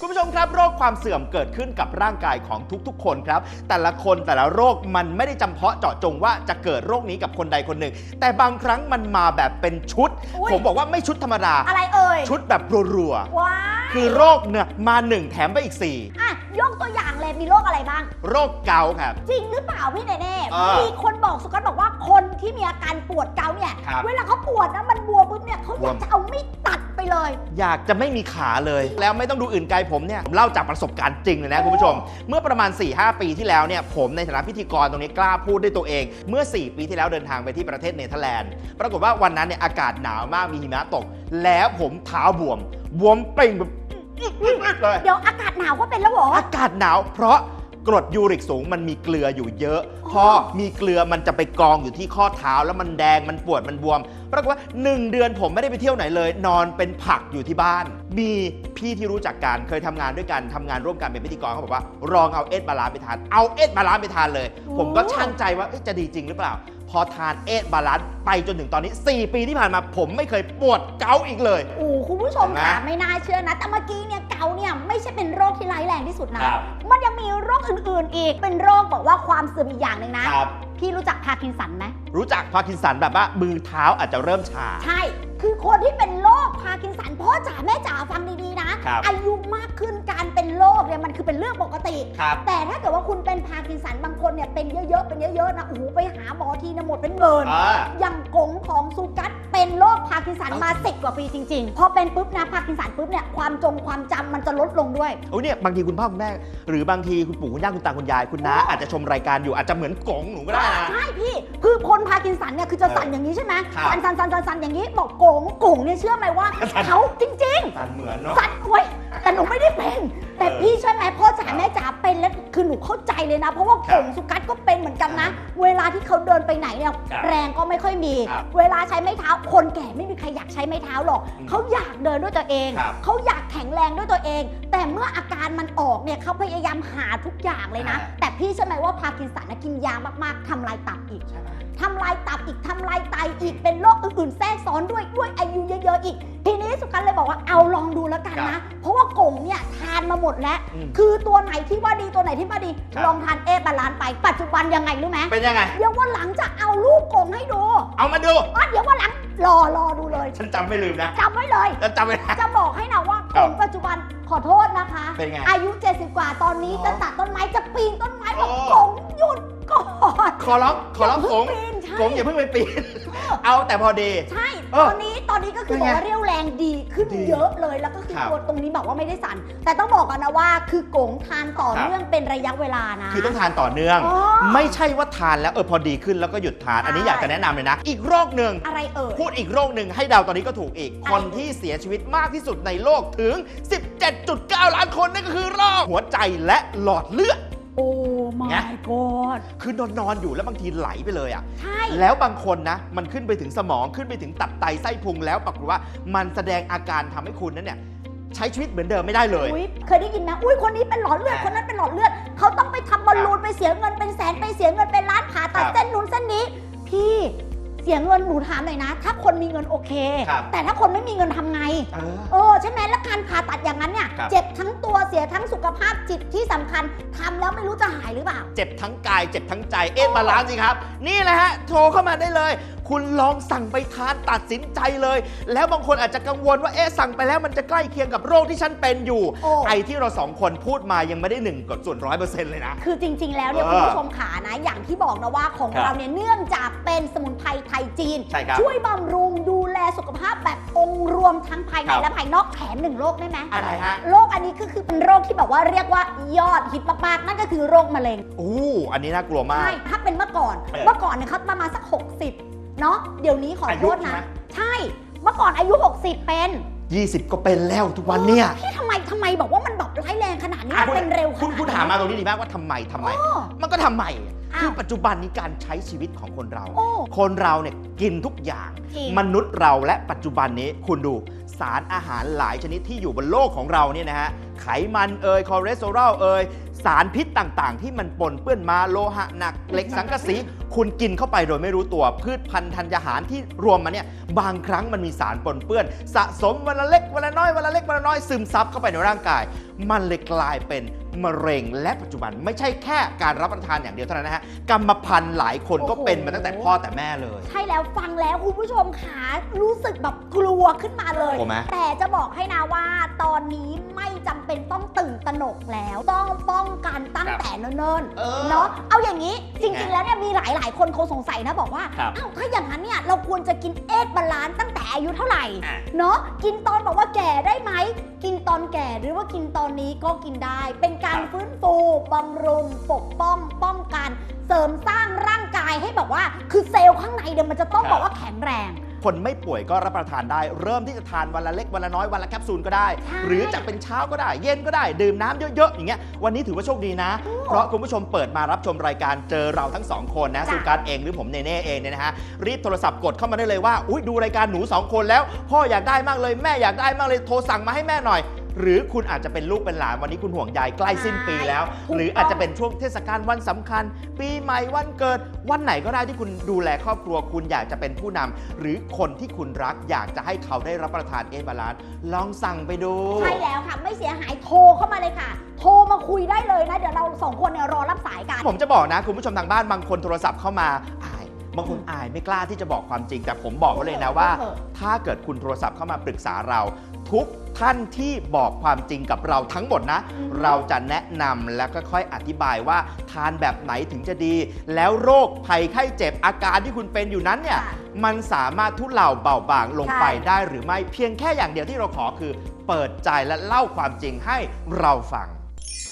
คุณผู้ชมครับ โรคความเสื่อมเกิดขึ้นกับร่างกายของทุกๆ คนครับ แต่ละคนแต่ละโรคมันไม่ได้จำเพาะเจาะจงว่าจะเกิดโรคนี้กับคนใดคนหนึ่ง แต่บางครั้งมันมาแบบเป็นชุด อุ๊ย ผมบอกว่าไม่ชุดธรรมดา อะไรเอ่ยชุดแบบรัวว้าๆคือโรคเนี่ยมาหนึ่งแถมไปอีกอะยกตัวอย่างเลยมีโรคอะไรบ้าง4โรคเกาต์ครับ จริงหรือเปล่าพี่เนเน่เออมีคนบอกสุกัสบอกว่าคนที่มีอาการปวดเกาต์เนี่ย ครับเวลาเขาปวดนะมันบวมปุ๊บเนี่ยเขาอยากบวม จะเอามีดตัดไป เลย อยากจะไม่มีขาเลย แล้วไม่ต้องดูอื่นไกลผมเนี่ยผมเล่าจากประสบการณ์จริงเลยนะคุณผู้ชม เมื่อประมาณ 4-5 ปีที่แล้วเนี่ยผมในฐานะพิธีกรตรงนี้กล้าพูดด้วยตัวเอง เมื่อ 4 ปีที่แล้วเดินทางไปที่ประเทศเนเธอร์แลนด์ ปรากฏว่าวันนั้นเนี่ยอากาศหนาวมากมีหิมะตก แล้วผมเท้าบวม บวมเป่งแบบเลยเดี๋ยวอากาศหนาวก็เป็นแล้วเหรอ อากาศหนาวเพราะ กรดยูริกสูงมันมีเกลืออยู่เยอะ พอมีเกลือมันจะไปกองอยู่ที่ข้อเท้าแล้วมันแดงมันปวดมันบวม ปรากฏว่า 1 เดือนผมไม่ได้ไปเที่ยวไหนเลย นอนเป็นผักอยู่ที่บ้าน มีพี่ที่รู้จักกันเคยทำงานด้วยกันทำงานร่วมกันเป็นพิธีกรเขาบอกว่าลองเอาเอสบาลานซ์ไปทานเอาเอสบาลานซ์ไปทานเลย ผมก็ช่างใจว่าเอ๊ะจะดีจริงหรือเปล่า พอทานเอสบาลานซ์ไปจนถึงตอนนี้ 4 ปีที่ผ่านมาผมไม่เคยปวดเกาต์อีกเลยโอ้คุณผู้ชมเห็นไหมค่ะไม่น่าเชื่อนะแต่เมื่อกี้เนี่ย เกาต์เนี่ยไม่ใช่เป็นโรคที่ร้ายแรงที่สุดนะ ครับมันยังมีโรคอื่นๆ อีก เป็นโรคบอกว่าความเสื่อมอีกอย่างหนึ่งนะ ครับ พี่รู้จักพาร์กินสันไหม รู้จักพาร์กินสันแบบว่ามือเท้าอาจจะเริ่มชา ใช่ คือคนที่เป็นโรคพาร์ กินสันพ่อจ๋าแม่จ๋าฟังดีๆนะ ครับอายุมากขึ้นการเป็นโรคเนี่ยมันคือเป็นเรื่องปกติ ครับ แต่ถ้าเกิดว่าคุณเป็นพาร์กินสันบางคนเนี่ยเป็นเยอะๆเป็นเยอะๆนะโอ้โหไปหาหมอทีนะหมดเป็นหมื่นอ่าอย่างกงของซูกัสเป็นโรคพาร์กินสันเอ้ามมาสิบกว่าปีจริงๆ พอเป็นปุ๊บนะพาร์กินสันปุ๊บเนี่ยความจงความจำมันจะลดลงด้วย โอ้ยเนี่ยบางทีคุณพ่อคุณแม่หรือบางทีคุณปู่คุณย่าคุณตาคุณยายคุณน้าโอ้อาจจะชมรายการอยู่อาจจะเหมือนกงหนูก็ได้นะ ใช่พี่ คือคนพาร์กินสันเนี่ยคือจะสั่นอย่างนี้ใช่ไหมครับสั่นสั่นสั่นสั่นสั่นอย่างนี้บอกโกงโกงเนี่ยเชื่อไหมว่าสั่นเขาจริง สันเหมือนเนาะ ๆ สั่นเว้ยแต่หนูไม่ได้เป็น แต่เออพี่ใช่อไหมพ่อจ๋าแม่จ๋าเป็นแล้วคือหนูเข้าใจเลยนะ เพราะว่าครัโกบงสุกัสก็เป็นเหมือนกันนะ เวลาที่เขาเดินไปไหนเนี่ยครับแรงก็ไม่ค่อยมี ครับเวลาใช้ไม้เท้าคนแก่ไม่มีใครอยากใช้ไม้เท้าหรอกอืมเขาอยากเดินด้วยตัวเองครับเขาอยากแข็งแรงด้วยตัวเอง แต่เมื่ออาการมันออกเนี่ยเขาพยายามหาทุกอย่างเลยนะ อ่า แต่พี่ใช่อไหมว่าพาร์กินสันนะกินยามากๆทำลายตับอีก ใช่ไหม ทำลายตับอีกทำลายไตอีกเป็นโรคอื่นๆแทรกซ้อนด้วยด้วยอายุเยอะๆอีก ทีนี้สุกันเลยบอกว่าเอาลองดูแล้วกันครันะบเพราะว่ากงเนี่ยทานมาหมดแล้ว อืมคือตัวไหนที่ว่าดีตัวไหนที่ว่าดี ครับ ลองทานเอบบาลานซ์ไปปัจจุบันยังไงรู้ไหมเป็นยังไง เดี๋ยววันหลังจะเอารูปกงให้ดูเอามาดู อ๋อเดี๋ยววันหลังรอรอดูเลยฉันจำไม่ลืมนะจำไว้เลยแล้วจำไว้นะจะบอกให้นะว่าครักบงปัจจุบัน ขอโทษนะคะ เป็นไง อายุ 70 กว่าตอนนี้อ๋อจะตัดต้นไม้จะปีนต้นไม้บอกโอ้ กงหยุดก่อนขอร้องขอร้องย่าโกเพิ่งปีนใช่โกงอย่าเพิ่งไปปีนเอาแต่พอดี ใช่เอตออนนี้ตอนนี้ก็คือเป็นบอไงกว่าเรี่ยวแรงดีขึ้นดีเยอะเลยแล้วก็คือครับตัวตรงนี้บอกว่าไม่ได้สั่น แต่ต้องบอกกันนะว่าคือกงทานต่อครับ เนื่องเป็นระยะเวลานะ คือต้องทานต่อเนื่อง อ๋อไม่ใช่ว่าทานแล้วเออพอดีขึ้นแล้วก็หยุดทาน อันนี้ใช่ อยากจะแนะนำเลยนะ อีกโรคหนึ่งอะไรเอ่ย พูดอีกโรคหนึ่งให้เดาตอนนี้ก็ถูกอีกอะไรคนที่เสียชีวิตมากที่สุดในโลกถึง 17.9 ล้านคนนั่นก็คือโรคหัวใจและหลอดเลือด โอ้ my ไง god คือนอนนอนๆอยู่แล้วบางทีไหลไปเลยอะ ใช่ แล้วบางคนนะ มันขึ้นไปถึงสมองขึ้นไปถึงตับไตไส้พุงแล้วปรากฏว่ามันแสดงอาการทำให้คุณนั้นเนี่ย ใช้ชีวิตเหมือนเดิมไม่ได้เลย อุ๊ยเคยได้ยินไหมอุ้ยคนนี้เป็นหลอดเลือดอ่าคนนั้นเป็นหลอดเลือด เขาต้องไปทำบอลลูนไปเสียเงินเป็นแสนไปเสียเงินเป็นล้านผ่าตัดครับ เส้นนู้นเส้นนี้พี่เสียเงินหนูถามหน่อยนะ ถ้าคนมีเงินโอเค ครับแต่ถ้าคนไม่มีเงินทำไง เออ เออใช่ไหมแล้วการผ่าตัดอย่างนั้นเนี่ย ครับ เจ็บทั้งตัวเสียทั้งสุขภาพจิตที่สำคัญทำแล้วไม่รู้จะหายหรือเปล่า เจ็บทั้งกายเจ็บทั้งใจ เอ็นบาลานซ์สิครับ นี่แหละฮะ โทรเข้ามาได้เลย คุณลองสั่งไปทานตัดสินใจเลย แล้วบางคนอาจจะกังวลว่าเอ๊ะสั่งไปแล้วมันจะใกล้เคียงกับโรคที่ฉันเป็นอยู่โอ้ ไอ้ที่เราสองคนพูดมายังไม่ได้หนึ่งกดส่วนร้อยเปอร์เซ็นต์เลยนะ คือจริง ๆ แล้วเนี่ยเออคุณผู้ชมขานะ อย่างที่บอกนะว่าของครับเราเนี่ยเนื่องจากเป็นสมุนไพรไทยจีน ใช่ครับช่วยบำรุงดูแลสุขภาพแบบองค์รวมทั้งภายในครับ และภายนอกแถมหนึ่งโรคได้ไหมอะไรฮะโรคอันนี้ก็คือเป็นโรคที่แบบว่าเรียกว่ายอดฮิตมากๆ นั่นก็คือโรคมะเร็งอู้อันนี้น่ากลัวมากใช่ถ้าเป็นเมื่อก่อน เออ เมื่อก่อนเนี่ยเขาประมาณสัก 60 เนาะเดี๋ยวนี้ขออาโทยุษใช่นะไหม ใช่ เมื่อก่อนอายุ 60 เป็น20 ก็เป็นแล้วทุกวันเนี่ยพี่ทำไมทำไมบอกว่ามันแบบร้ายแรงขนาดนี้อะมันเป็นเร็วขคุณนาดคุณนี้ถามมาตรงนี้ดีมากว่าทำไมทำไม โอ้ มันก็ทำไมอ้าว คือปัจจุบันนี้การใช้ชีวิตของคนเรา โอ้ คนเราเนี่ยกินทุกอย่าง จริง มนุษย์เราและปัจจุบันนี้คุณดูสารอาหารหลายชนิดที่อยู่บนโลกของเราเนี่ยนะฮะไขมันเอ่ยคอเลสเตอรอลเอ่ยสารพิษต่างๆ ที่มันปนเปื้อนมาโลหะหนักเหล็กสังกะสีคุณกินเข้าไปโดยไม่รู้ตัวพืชพันธุ์ธัญญาหารที่รวมมาเนี่ยบางครั้งมันมีสารปนเปื้อน สะสมวันละเล็กวันละน้อยวันละเล็กวันละน้อยซึมซับเข้าไปในร่างกาย มันเลยกลายเป็นมะเร็งและปัจจุบันไม่ใช่แค่การรับประทานอย่างเดียวเท่านั้นนะฮะกรรมพันธุ์หลายคนก็โอ้โหเป็นมาตั้งแต่พ่อแต่แม่เลย ใช่แล้วฟังแล้วคุณผู้ชมขารู้สึกแบบกลัวขึ้นมาเลย กลัวไหม แต่จะบอกให้นะว่าตอนนี้ไม่จำเป็นต้องตื่นตระหนกแล้ว ต้องป้องกันตั้งแต่เนิ่นเออ ๆเนาะเอาอย่างนี้จริงไงๆแล้วเนี่ยมีหลายๆคนคงสงสัยนะบอกว่าครับอ้าวถ้าอย่างนั้นเนี่ยเราควรจะกินเอทบาลานซ์ตั้งแต่อายุเท่าไหร่อะ เนาะกินตอนบอกว่าแก่ได้ไหมกินตอนแก่หรือว่ากินตอนนี้ก็กินได้ เป็นการครับฟื้นฟูบำรุงปกป้องป้องกัน เสริมสร้างร่างกายให้แบบว่า คือเซลล์ข้างในเดี๋ยวมันจะต้องครับ บอกว่าแข็งแรง คนไม่ป่วยก็รับประทานได้ เริ่มที่จะทานวันละเล็กวันละน้อยวันละแคปซูลก็ได้ใช่หรือจะเป็นเช้าก็ได้ เย็นก็ได้ ดื่มน้ำเยอะๆอย่างเงี้ยวันนี้ถือว่าโชคดีนะ เพราะคุณผู้ชมเปิดมารับชมรายการเจอเราทั้งสองคนนะจ้ะ สุการเองหรือผมเนเน่เองเนี่ยนะฮะรีบโทรศัพท์กดเข้ามาได้เลยว่าอุ้ยดูรายการหนูสองคนแล้ว พ่ออยากได้มากเลยแม่อยากได้มากเลยโทรสั่งมาให้แม่หน่อย หรือคุณอาจจะเป็นลูกเป็นหลานวันนี้คุณห่วงใยใกล้สิ้นปีแล้วถูกต้องหรืออาจจะเป็นช่วงเทศกาลวันสำคัญ ปีใหม่วันเกิด วันไหนก็ได้ที่คุณดูแลครอบครัว คุณอยากจะเป็นผู้นำหรือคนที่คุณรักอยากจะให้เขาได้รับประทานเอบาลานซ์ลองสั่งไปดูใช่แล้วค่ะไม่เสียหายโทรเข้ามาเลยค่ะโทรมาคุยได้เลยนะ เดี๋ยวเราสองคนเนี่ยรอรับสายกัน ผมจะบอกนะ คุณผู้ชมทางบ้านบางคนโทรศัพท์เข้ามาอายบางคนอายไม่กล้าที่จะบอกความจริง แต่ผมบอกไว้เลยนะว่าเออถ้าเกิดคุณโทรศัพท์เข้ามาปรึกษาเราทุกท่านที่บอกความจริงกับเราทั้งหมดนะอืมเราจะแนะนำและก็ค่อยอธิบายว่าทานแบบไหนถึงจะดี แล้วโรคภัยไข้เจ็บอาการที่คุณเป็นอยู่นั้นเนี่ยค่ะมันสามารถทุเลาเบาบางลงไปใช่ได้หรือไม่เพียงแค่อย่างเดียวที่เราขอคือ เปิดใจและเล่าความจริงให้เราฟัง